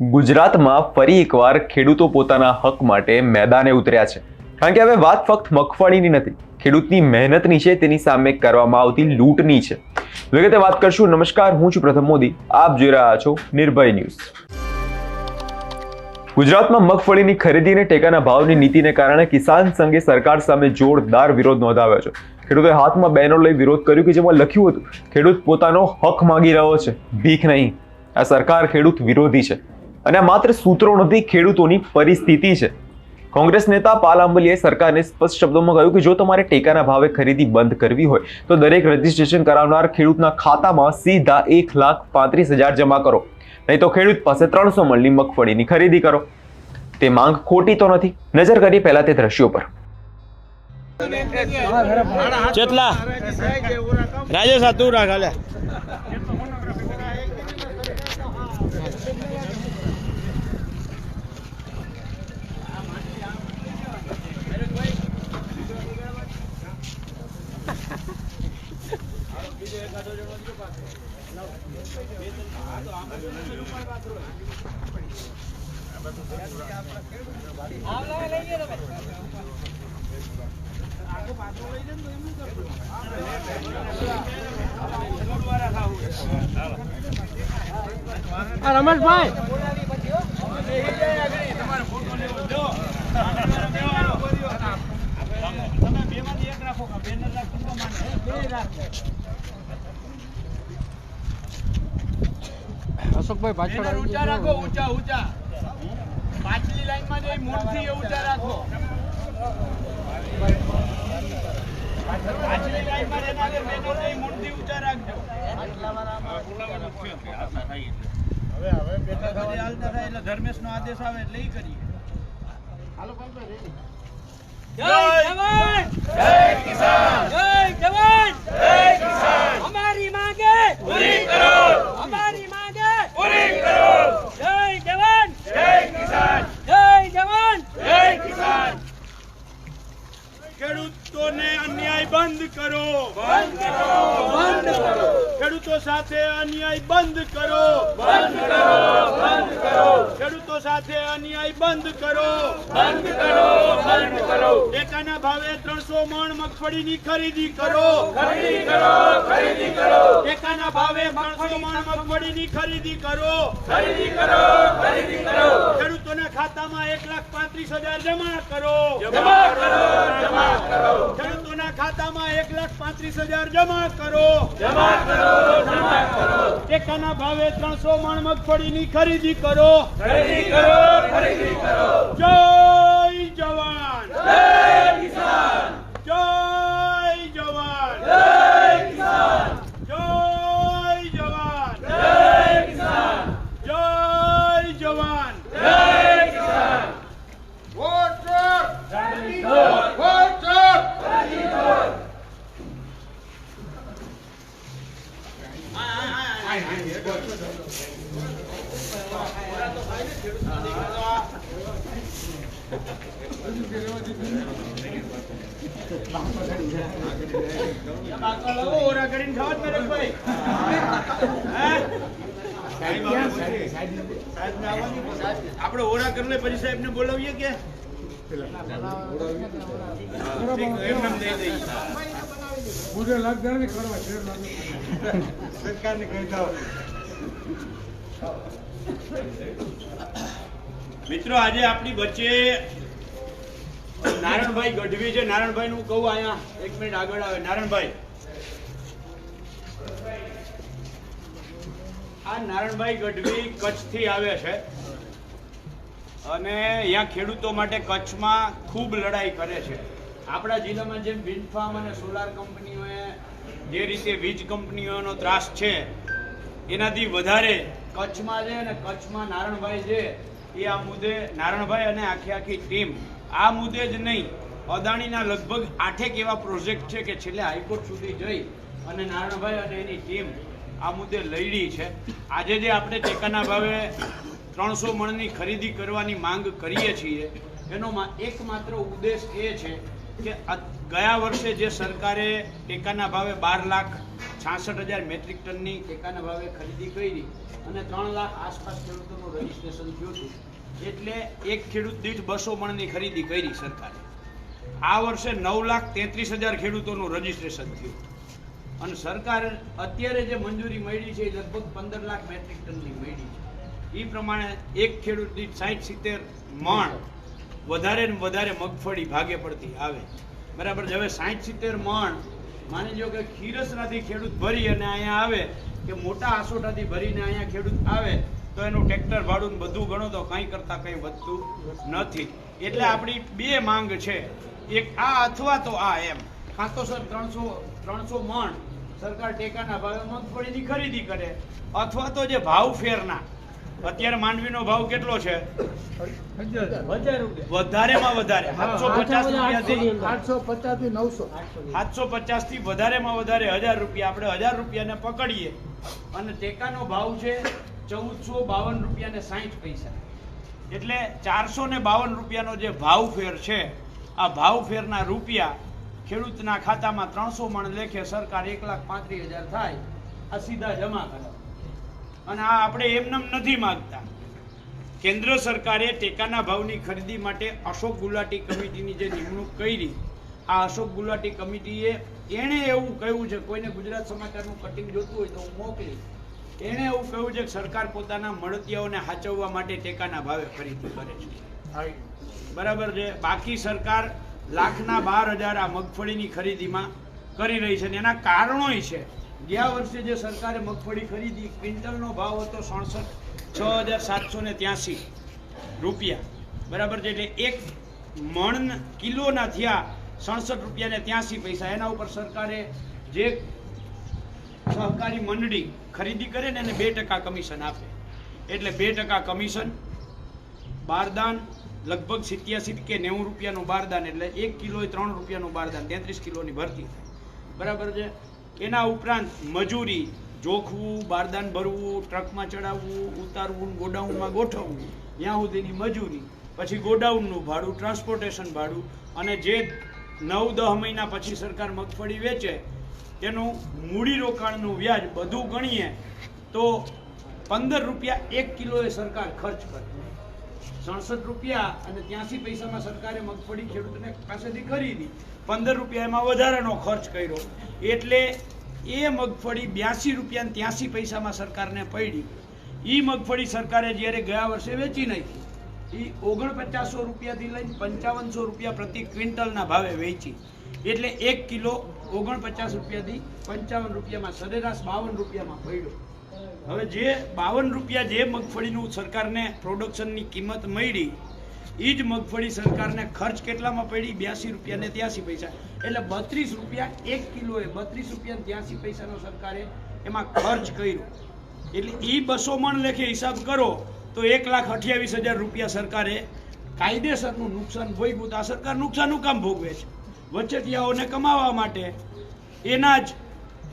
ગુજરાતમાં ફરી એકવાર ખેડૂતો પોતાના હક માટે મેદાને ઉતર્યા છે. કારણ કે હવે વાત ફક્ત મગફળીની નથી, ખેડૂતની મહેનતની છે, તેની સામે કરવામાં આવતી લૂંટની છે. વિગતે વાત કરશું. નમસ્કાર, હું છું પ્રથમ મોદી. આપ જોઈ રહ્યા છો નિર્ભય ન્યૂઝ. ગુજરાતમાં મગફળીની ખરીદી અને ટેકાના ભાવની નીતિને કારણે કિસાન સંઘે સરકાર સામે જોરદાર વિરોધ નોંધાવ્યો છે. ખેડૂતોએ હાથમાં બેનર લઈ વિરોધ કર્યો કે જેમાં લખ્યું હતું, ખેડૂત પોતાનો હક માંગી રહ્યો છે, ભીખ નહીં. આ સરકાર ખેડૂત વિરોધી છે. અને માત્ર સૂત્રો નથી, ખેડૂતોની પરિસ્થિતિ છે. કોંગ્રેસ નેતા પાલ આંબલીએ સરકારને સ્પષ્ટ શબ્દોમાં કહ્યું કે જો તમારે ટેકાના ભાવે ખરીદી બંધ કરવી હોય, તો દરેક રજીસ્ટ્રેશન કરાવનાર ખેડૂતના ખાતામાં સીધા એક લાખ પાંત્રીસ હજાર જમા કરો. નહીં તો ખેડૂત પાસે ત્રણસો મણની મગફળીની ખરીદી કરો. તે માંગ ખોટી તો નથી. નજર કરી પહેલા તે દ્રશ્યો પર. રાજેશ રમેશભાઈ. અશોકભાઈ પાછળ બેનર ઊંચા રાખો ઊંચા ઊંચા. પાછલી લાઈનમાં જઈ મૂળથી ઊંચા રાખો. પાછલી લાઈનમાં જેના જે બેનર છે એ મૂળથી ઊંચા રાખજો. હવે હવે બેટા બધી હાલતા થાય એટલે ધર્મેશનો આદેશ આવે એટલે ઈ કરીએ. જય જવાન! જય કિસાન જય જવાન જય કિસાન અમારી માંગે પૂરી કરો અમારી માંગે પૂરી કરો જય જવાન જય કિસાન જય જવાન જય કિસાન ખેડૂતોને અન્યાય બંધ કરો બંધ કરો બંધ કરો ખેડૂતો સાથે અન્યાય બંધ કરો બંધ કરો બંધ કરો ખેડૂતો સાથે અન્યાય બંધ કરો બંધ કરો બંધ કરો ટેકાના ભાવે ત્રણસો મણ મગફળીની ખરીદી કરો. ખરીદી કરો ખરીદી કરો. ટેકાના ભાવે ત્રણસો મણ મગફળીની ખરીદી કરો. ખરીદી કરો ખરીદી કરો. ખેડૂતોના ખાતામાં એક લાખ પાંત્રીસ હજાર જમા કરો. જમા કરો જમા કરો. ખેડૂતોના ખાતામાં એક લાખ પાંત્રીસ હજાર જમા કરો. જમા કરો જમા કરો. ટેકાના ભાવે ત્રણસો મણ મગફળીની ખરીદી કરો. ખરીદી કરો ખરીદી કરો. જય જવાન. જય કિસાન જય જવાન જય કિસાન જય જવાન જય કિસાન જય જવાન જય કિસાન ઓરા કરીને ખાવા જ નરેશભાઈ. હે? સાહેબને આવવાની? આપણે ઓરા કરી પછી સાહેબને બોલાવીએ કે. મિત્રો, આજે આપણી વચ્ચે નારણભાઈ ગઢવી છે. નારણભાઈ નું કહું અહીંયા એક મિનિટ આગળ આવે. નારણભાઈ. આ નારણભાઈ ગઢવી કચ્છથી આવે છે. અને અહીંયા ખેડૂતો માટે કચ્છમાં ખૂબ લડાઈ કરે છે. આપણા જિલ્લામાં જેમ ફાર્મ અને સોલાર કંપનીઓએ જે રીતે વીજ કંપનીઓનો ત્રાસ છે, એનાથી વધારે કચ્છમાં છે અને કચ્છમાં નારણભાઈ છે, એ આ મુદ્દે નારણભાઈ અને આખી આખી ટીમ, આ મુદ્દે જ નહીં, અદાણીના લગભગ આઠેક એવા પ્રોજેક્ટ છે કે છેલ્લે હાઈકોર્ટ સુધી જઈ અને નારણભાઈ અને એની ટીમ આ મુદ્દે લઈડી છે. આજે જે આપણે ટેકાના ભાવે ત્રણસો મણની ખરીદી કરવાની માંગ કરીએ છીએ એનો એકમાત્ર ઉદ્દેશ એ છે કે ગયા વર્ષે જે સરકારે ટેકાના ભાવે બાર લાખ છાસઠ હજાર મેટ્રિક ટનની ટેકાના ભાવે ખરીદી કરી અને ત્રણ લાખ આસપાસ ખેડૂતોનું રજીસ્ટ્રેશન થયું હતું, એટલે એક ખેડૂત દીઠ બસો મણની ખરીદી કરી સરકારે. આ વર્ષે નવ લાખ તેત્રીસ હજાર ખેડૂતોનું રજીસ્ટ્રેશન થયું. અને સરકાર અત્યારે જે મંજૂરી મળી છે એ લગભગ પંદર લાખ મેટ્રિક ટનની મળી છે. એ પ્રમાણે એક ખેડૂત દીઠ સાઠ સિત્તેર મણ વધારે ને વધારે મગફળી ભાગે પડતી આવે. બરાબર હવે સાઠ સિત્તેર મણ, માની લો કે ખીરસરાથી ખેડૂત ભરી અને અહીંયા આવે કે મોટા આસોટાથી ભરીને અહીંયા ખેડૂત આવે, તો એનું ટ્રેક્ટર ભાડું બધું ગણો તો કંઈ કરતાં કંઈ વધતું નથી. એટલે આપણી બે માંગ છે. એક આ અથવા તો આ એમ. કાં તો સર, ત્રણસો ત્રણસો મણ સરકાર ટેકાના ભાવે મગફળીની ખરીદી કરે. અથવા તો જે ભાવ ફેરના. અત્યારે માંડવીનો ભાવ કેટલો છે? વધારેમાં વધારે. સાતસો પચાસ રૂપિયાથી નવસો સાતસો પચાસથી વધારેમાં વધારે હજાર રૂપિયા. આપણે હજાર રૂપિયાને પકડીએ. અને ટેકાનો ભાવ છે ચૌદસો બાવન રૂપિયા ને સાહીઠ પૈસા. એટલે ચારસો ને બાવન રૂપિયાનો જે ભાવ ફેર છે આ ભાવ ફેરના રૂપિયા ખેડૂતના ખાતામાં ત્રણસો મણ લેખે સરકાર એક લાખ પાંત્રીસ હજાર થાય આ સીધા જમા કરે અને આ આપણે એમનેમ નથી માગતા. કેન્દ્ર સરકારે ટેકાના ભાવની ખરીદી માટે અશોક ગુલાટી કમિટીની જે નિમણૂક કરી આ અશોક ગુલાટી કમિટીએ એણે એવું કહ્યું છે કોઈને ગુજરાત સમાચારનું કટિંગ જોતું હોય તો હું મોકલી એણે એવું કહ્યું છે કે સરકાર પોતાના મળતિયાઓને હાચવવા માટે ટેકાના ભાવે ખરીદી કરે છે. બરાબર છે? બાકી સરકાર લાખના બાર હજાર આ મગફળીની ખરીદીમાં કરી રહી છે અને એના કારણોય છે. ગયા વર્ષે જે સરકારે મગફળી ખરીદી, ક્વિન્ટલનો ભાવ હતો સડસઠ, છ હજાર સાતસો ને ત્યાસી રૂપિયા. બરાબર છે, એટલે એક મણ કિલોના થયા સડસઠ રૂપિયા ને ત્યાસી પૈસા. એના ઉપર સરકારે જે સહકારી મંડળી ખરીદી કરે ને એને બે ટકા કમિશન આપે. એટલે બે ટકા કમિશન, બારદાન લગભગ સિત્યાસી કે નેવું રૂપિયાનું બારદાન એટલે એક કિલો એ ત્રણ રૂપિયાનું બારદાન, તેત્રીસ કિલોની ભરતી થાય. બરાબર છે? એના ઉપરાંત મજૂરી, જોખવું, બારદાન ભરવું, ટ્રકમાં ચડાવવું, ઉતારવું, ગોડાઉનમાં ગોઠવવું, ત્યાં સુધીની મજૂરી, પછી ગોડાઉનનું ભાડું, ટ્રાન્સપોર્ટેશન ભાડું અને જે નવ દહ મહિના પછી સરકાર મગફળી વેચે, તેનું મૂડી રોકાણનું વ્યાજ બધું ગણીએ તો પંદર રૂપિયા એક કિલોએ સરકાર ખર્ચ કરે. સડસઠ રૂપિયા અને ત્યાંસી પૈસામાં સરકારે મગફળી ખેડૂતને પાસેથી ખરીદી. પંદર રૂપિયા એમાં વધારાનો ખર્ચ કર્યો. એટલે એ મગફળી બ્યાસી રૂપિયા ત્યાંસી પૈસામાં સરકારને પડી. એ મગફળી સરકારે જ્યારે ગયા વર્ષે વેચી નાખી એ ઓગણપચાસો રૂપિયાથી લઈને પંચાવનસો રૂપિયા પ્રતિ ક્વિન્ટલના ભાવે વેચી. એટલે એક કિલો ઓગણપચાસ રૂપિયાથી પંચાવન રૂપિયામાં સરેરાશ બાવન રૂપિયામાં પડ્યો. હવે જે બાવન રૂપિયા જે મગફળીનું સરકારને પ્રોડક્શનની કિંમત મળી એ જ મગફળી સરકારને ખર્ચ કેટલામાં પડી? બ્યાસી રૂપિયા ને ત્યાસી પૈસા. એટલે બત્રીસ રૂપિયા એક કિલોએ, બત્રીસ રૂપિયા ત્યાસી પૈસાનો સરકારે એમાં ખર્ચ કર્યો. એટલે એ બસો મણ લેખે હિસાબ કરો, તો એક લાખ અઠ્યાવીસ હજાર રૂપિયા સરકારે કાયદેસરનું નુકસાન ભોગવ્યું તો આ સરકાર નુકસાનનું કામ ભોગવે છે. વચેટિયાઓને કમાવા માટે એના જ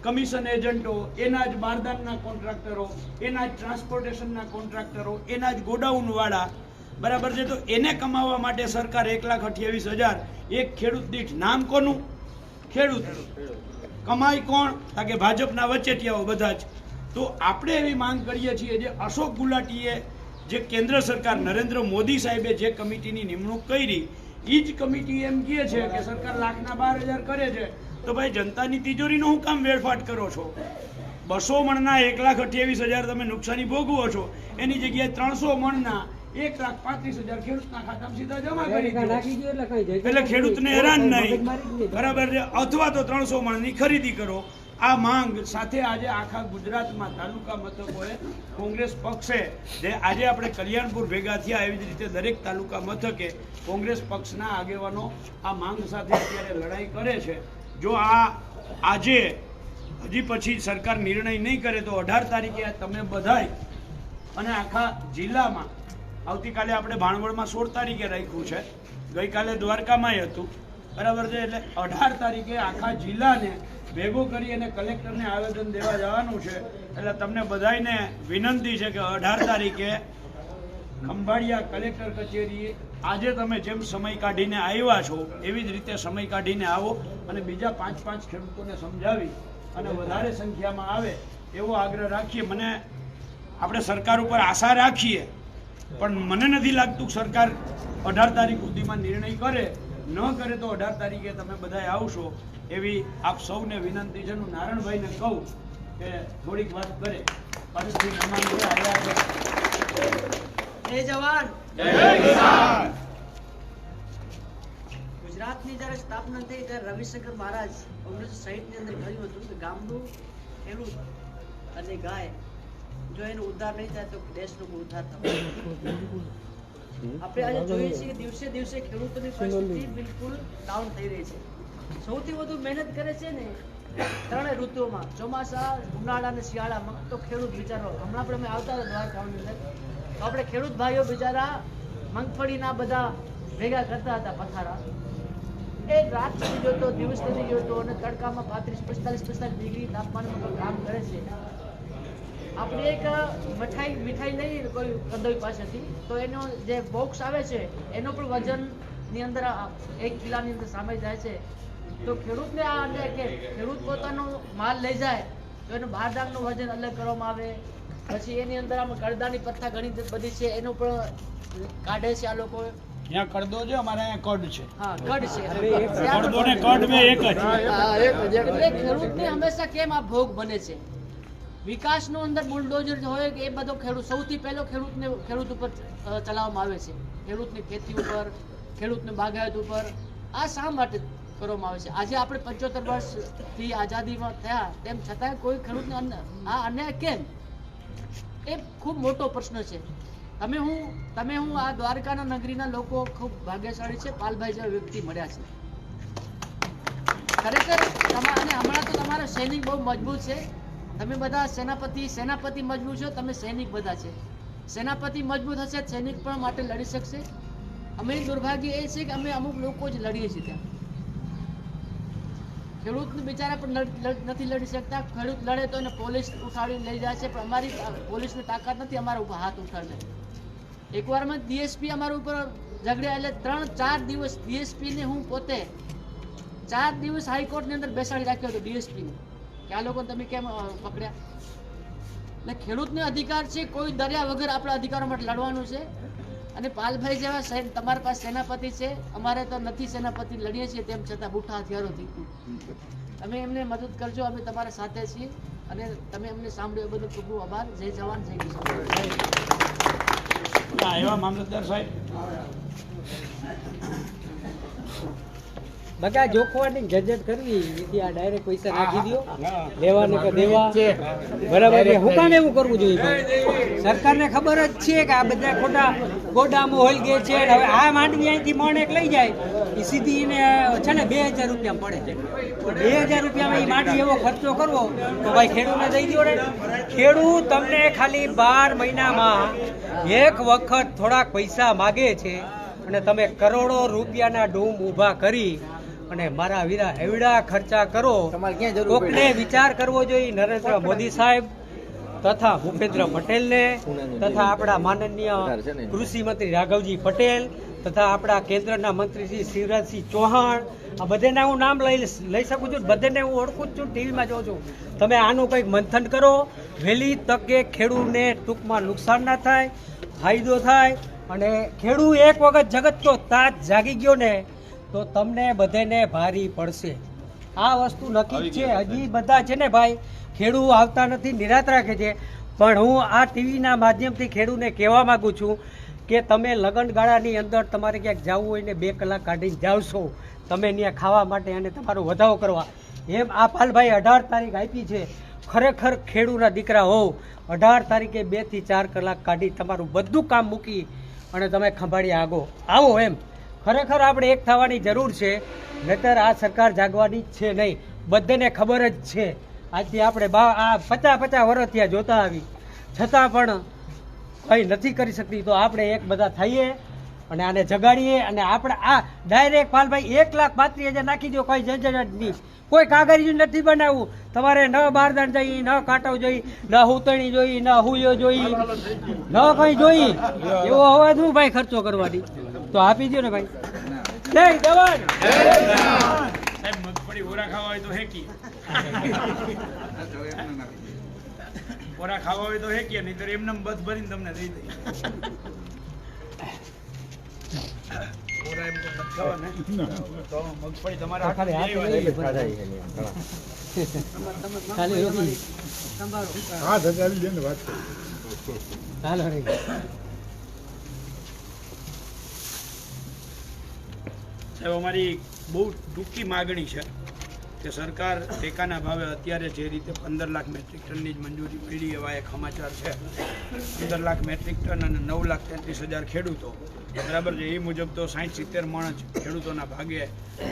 કમિશન એજન્ટો, એના જ બારદાનના કોન્ટ્રાક્ટરો, એના જ ટ્રાન્સપોર્ટેશનના કોન્ટ્રાક્ટરો, એના જ ગોડાઉનવાળા. બરાબર છે? તો એને કમાવા માટે સરકાર એક લાખ અઠ્યાવીસ હજાર. એક ખેડૂત દીઠ નામ કોનું? ખેડૂત. કમાઈ કોણ? કે ભાજપના વચેટિયાઓ બધા જ. તો આપણે એવી માંગ કરીએ છીએ જે અશોક ગુલાટીએ, જે કેન્દ્ર સરકાર નરેન્દ્ર મોદી સાહેબે જે કમિટીની નિમણૂક કરી એ જ કમિટી એમ કહે છે કે સરકાર લાખના બાર હજાર કરે છે. તો ભાઈ જનતાની તિજોરીનો હું કામ વેડફાટ કરો છો? બસો મણના એક લાખ અઠ્યાવીસ હજાર તમે નુકસાની ભોગવો છો. એની જગ્યાએ ત્રણસો મણના એક લાખ પાંત્રીસ હજાર ખેડૂતના ખાતામાં સીધા જમા કરી એટલે ખેડૂતને હેરાન નહીં. બરાબર છે? અથવા તો ત્રણસો મણની ખરીદી કરો. આ માંગ સાથે આજે આખા ગુજરાતમાં તાલુકા મથકોએ કોંગ્રેસ પક્ષે જે આજે આપણે કલ્યાણપુર ભેગા થયા એવી જ રીતે દરેક તાલુકા મથકે કોંગ્રેસ પક્ષના આગેવાનો આ માંગ સાથે અત્યારે લડાઈ કરે છે. જો આ આજે હજી પછી સરકાર નિર્ણય નહીં કરે તો અઢાર તારીખે તમે બધાય અને આખા જિલ્લામાં આવતીકાલે આપણે ભાણવડમાં સોળ તારીખે રાખ્યું છે. ગઈકાલે દ્વારકામાંય હતું. બરાબર છે? એટલે અઢાર તારીખે આખા જિલ્લાને ભેગો કરી અને કલેક્ટરને આવેદન દેવા જવાનું છે. એટલે તમને બધાને વિનંતી છે કે અઢાર તારીખે ખંભાળિયા કલેક્ટર કચેરીએ આજે તમે જેમ સમય કાઢીને આવ્યા છો, એવી જ રીતે સમય કાઢીને આવો અને બીજા પાંચ પાંચ ખેડૂતોને સમજાવી અને વધારે સંખ્યામાં આવે એવો આગ્રહ રાખીએ. મને આપણે સરકાર ઉપર આશા રાખીએ, પણ મને નથી લાગતું સરકાર અઢાર તારીખ સુધીમાં નિર્ણય કરે, ન કરે તો અઢાર તારીખે તમે બધા આવશો એવી આપ સૌને વિનંતી છે. હું નારાયણભાઈને કહું કે થોડીક વાત કરે. પરિસ્થિતિ અમારી જવાન. જય કિસાન. ગુજરાતની જ્યારે સ્થાપના થઈ ત્યારે રવિશંકર મહારાજ ઓગણીસો સાહીઠની અંદર કહ્યું હતું કે ગામનું ખેડૂત અને ગાય જો એનો ઉદ્ધાર નહીં થાય તો દેશનો ઉદ્ધાર થશે આપણે આજે જોઈએ છીએ કે દિવસે દિવસે ખેડૂતોની પરિસ્થિતિ બિલકુલ ડાઉન થઈ રહી છે. સૌથી વધુ મહેનત કરે છે ને ત્રણેય ઋતુઓમાં. ચોમાસા ઉનાળા અને શિયાળામાં. તો ખેડૂત બિચારો હમણાં પણ અમે આવતા હતા દ્વારકાની અંદર. તો આપણે ખેડૂત ભાઈઓ બિચારા મગફળીના બધા ભેગા કરતા હતા પથારા. એ રાત સુધી જોતો દિવસ સુધી જોતો અને તડકામાં પાંત્રીસ, પિસ્તાલીસ પિસ્તાલીસ ડિગ્રી તાપમાનમાં કામ કરે છે. આપણે એક મીઠાઈ મીઠાઈ લઈ કોઈ કંદોઈ પાસેથી, તો એનો જે બોક્સ આવે છે, એનો પણ વજનની અંદર એક કિલાની અંદર સામે જાય છે. તો ખેડૂતને આ અંદર કે ખેડૂત પોતાનો માલ લઈ જાય તો એનું બહારદાનનું વજન અલગ કરવામાં આવે. પછી એની અંદર આમ કડદાની પથ્થા ઘણી બધી છે એનું પણ કાઢે છે આ લોકો. ત્યાં કડદો છે અમારે અહીંયા કડ છે. હા કડ છે. કડદો ને કડ બે એક જ. એટલે ખેડૂતને હંમેશા કેમ આ ભોગ બને છે? વિકાસનો અંદર બુલડોઝર હોય કે એ બધો ખેડૂત સૌથી પહેલો ખેડૂતને ખેડૂત ઉપર ચલાવવામાં આવે છે. ખેડૂતની ખેતી ઉપર ખેડૂતની બાગાયત ઉપર. આ શા માટે કરવામાં આવે છે. આજે આપણે પંચોતેર વર્ષથી આઝાદીમાં થયા. તેમ છતાં કોઈ ખેડૂતને આ અન્યાય કેમ? એ ખૂબ મોટો પ્રશ્ન છે. તમે હું તમે હું આ દ્વારકાના નગરીના લોકો ખૂબ ભાગ્યશાળી છે. પાલભાઈ જેવા વ્યક્તિ મળ્યા છે. ખરેખર તમારે હમણાં તો તમારો સૈનિક બહુ મજબૂત છે. તમે બધા સેનાપતિ સેનાપતિ મજબૂત છો, તમે સૈનિક બધા છે. સેનાપતિ મજબૂત હશે, સૈનિક પણ માટે લડી શકશે. અમે દુર્ભાગ્ય એ છે કે અમે અમુક લોકો જ લડીએ છીએ ત્યાં. ખેડૂત બિચારા પણ નથી લડી શકતા. ખેડૂત લડે તો એને પોલીસ ઉઠાડી લઈ જાય છે, પણ અમારી પોલીસની તાકાત નથી, અમારા ઉપર હાથ ઉઠાડે. એકવારમાં ડીએસપી અમારા ઉપર ઝઘડ્યા એટલે ત્રણ ચાર દિવસ ડીએસપીને હું પોતે ચાર દિવસ હાઈકોર્ટની અંદર બેસાડી રાખ્યો હતો ડીએસપીને કે આ લોકોને તમે કેમ પકડ્યા? એટલે ખેડૂતને અધિકાર છે, કોઈ દરિયા વગર આપણા અધિકારો માટે લડવાનું છે. અને પાલભાઈ જેવા સૈન તમારી પાસે સેનાપતિ છે, અમારે તો નથી સેનાપતિ, લડીએ છીએ તેમ છતાં બુઠા હથિયારોથી. તમે એમને મદદ કરજો, અમે તમારા સાથે છીએ અને તમે અમને સાંભળ્યો બદલ ખૂબ ખૂબ આભાર. જય જવાન, જય કિસાન. એવા મામલતદાર સાહેબ. બગા જોખવાની ઝંઝટ કરવી એથી આ ડાયરેક્ટ પૈસા નાખી દો લેવા ને કે દેવા. બરાબર છે? હું કામ એવું કરવું જોઈએ સરકારને ખબર જ છે કે આ બધા ખોટા ગોડામો હોલ ગયે છે હવે આ માંડવી અહીંથી મોણેક લઈ જાય એ સીધી એને છે ને બે હજાર રૂપિયા પડે. તો બે હજાર રૂપિયામાં એ માંડવી એવો ખર્ચો કરવો તો ભાઈ ખેડૂતને દઈ દો ને. ખેડૂત તમને ખાલી બાર મહિનામાં એક વખત થોડાક પૈસા માગે છે અને તમે કરોડો રૂપિયાના ડૂમ ઊભા કરી અને મારા વીરા એવડા ખર્ચા કરો કોકને વિચાર કરવો જોઈએ નરેન્દ્ર મોદી સાહેબ તથા ભૂપેન્દ્ર પટેલને તથા આપણા માનનીય કૃષિ મંત્રી રાઘવજી પટેલ તથા આપણા કેન્દ્રના મંત્રી શ્રી શિવરાજસિંહ ચૌહાણ. આ બધાને હું નામ લઈ લઈ શકું છું બધાને હું ઓળખું જ છું ટીવીમાં જોઉં છું. તમે આનું કંઈક મંથન કરો. વહેલી તકે ખેડૂતને ટૂંકમાં નુકસાન ના થાય ફાયદો થાય અને ખેડૂત એક વખત જગત તો તાજ જાગી ગયો ને તો તમને બધાને ભારી પડશે. આ વસ્તુ નક્કી છે. હજી બધા છે ને ભાઈ ખેડૂત આવતા નથી નિરાત રાખે છે. પણ હું આ ટીવીના માધ્યમથી ખેડૂને કહેવા માગું છું કે તમે લગનગાળાની અંદર તમારે ક્યાંક જવું હોય ને બે કલાક કાઢીને જાવ છો તમે ત્યાં ખાવા માટે અને તમારો વધાવો કરવા. એમ આ પાલભાઈ અઢાર તારીખ આપી છે. ખરેખર ખેડૂના દીકરા હોવ અઢાર તારીખે બેથી ચાર કલાક કાઢી તમારું બધું કામ મૂકી અને તમે ખંભાળી આગો. આવો એમ. ખરેખર આપણે એક થવાની જરૂર છે, નહીતર આ સરકાર જાગવાની છે નહીં. બધાને ખબર જ છે. આજથી આપણે બા આ પચાસ પચાસ વર્ષ ત્યાં જોતા આવી. છતાં પણ કંઈ નથી કરી શકતી, તો આપણે એક બધા થઈએ. અને આને જગાડીએ અને આપણે આ ડાયરેક્ટ પાલભાઈ એક લાખ પાંત્રીસ હજાર નાખી દો કોઈ ઝંઝટ નહીં. કોઈ કાગળિયું નથી બનાવવું. તમારે ન બારદાન જોઈ, ન કાંટો જોઈ, ન હુતણી જોઈ, ન હુયો જોઈ, ન કઈ જોઈ. એવો અવાજ શું ભાઈ ખર્ચો કરવાની. તો આપી દો ને ભાઈ. જય જવાન! ખાવા હોય તો હેકી ઓરા ખાવા હોય તો હેકીએ નહીં એમને બધ ભરીને તમને દઈ દઈએ. અમારી બહુ ટૂંકી માગણી છે. કે સરકાર ટેકાના ભાવે અત્યારે જે રીતે પંદર લાખ મેટ્રિક ટનની જ મંજૂરી મળી એવા એક સમાચાર છે. પંદર લાખ મેટ્રિક ટન અને નવ લાખ તેત્રીસ હજાર ખેડૂતો. બરાબર છે? એ મુજબ તો સાઠ સિત્તેર મણ જ ખેડૂતોના ભાગે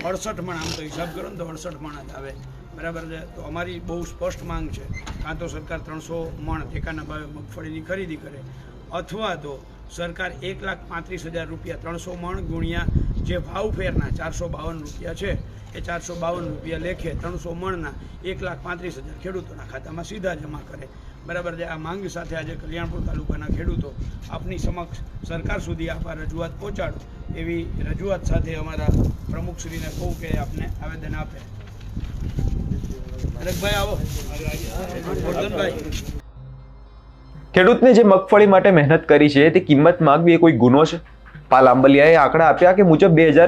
અડસઠ મણ, આમ તો હિસાબ કરો ને તો અડસઠ મણ જ આવે. બરાબર છે? તો અમારી બહુ સ્પષ્ટ માંગ છે. કાં તો સરકાર ત્રણસો મણ ટેકાના ભાવે મગફળીની ખરીદી કરે, અથવા તો સરકાર એક લાખ પાંત્રીસ હજાર રૂપિયા ત્રણસો મણ ગુણ્યા જે ભાવ ફેરના ચારસો બાવન રૂપિયા છે, એ ચારસો બાવન રૂપિયા લેખે ત્રણસો મણના એક લાખ પાંત્રીસ હજાર ખેડૂતોના ખાતામાં સીધા જમા કરે. બરાબર છે, આ માંગ સાથે આજે કલ્યાણપુર તાલુકાના ખેડૂતો આપની સમક્ષ સરકાર સુધી આપ આ રજૂઆત પહોંચાડો એવી રજૂઆત સાથે અમારા પ્રમુખશ્રીને કહું કે આપને આવેદન આપે. હરકભાઈ આવો. ગોરધનભાઈ ખેડૂતને જે મગફળી માટે મહેનત કરી છે, તે કિંમત માંગવી એ કોઈ ગુનો છે? પાલ આંબલિયાએ આંકડા આપ્યા કે મુજબ બે હજાર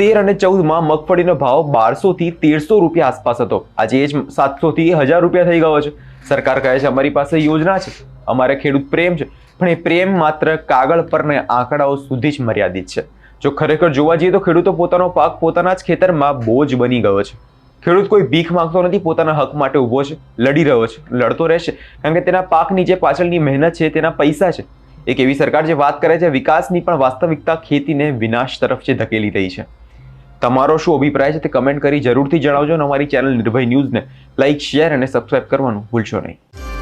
તેર અને ચૌદમાં મગફળીનો ભાવ બારસોથી તેરસો રૂપિયા આસપાસ હતો. આજે એ જ સાતસોથી હજાર રૂપિયા થઈ ગયો છે. સરકાર કહે છે, અમારી પાસે યોજના છે. અમારે ખેડૂત પ્રેમ છે. પણ એ પ્રેમ માત્ર કાગળ પરને આંકડાઓ સુધી જ મર્યાદિત છે. જો ખરેખર જોવા જઈએ તો ખેડૂતો પોતાનો પાક પોતાના જ ખેતરમાં બોજ બની ગયો છે. ખેડૂત કોઈ ભીખ માંગતો નથી, પોતાના હક માટે ઊભો છે, લડી રહ્યો છે, લડતો રહેશે કારણ કે તેના પાકની જે પાછળની મહેનત છે, તેના પૈસા છે. એક એવી સરકાર જે વાત કરે છે, વિકાસની પણ વાસ્તવિકતા ખેતીને વિનાશ તરફ જે ધકેલી રહી છે. તમારો શું અભિપ્રાય છે તે કમેન્ટ કરી જરૂરથી જણાવજો અને અમારી ચેનલ નિર્ભય ન્યૂઝને લાઇક શેર અને સબસ્ક્રાઇબ કરવાનું ભૂલશો નહીં.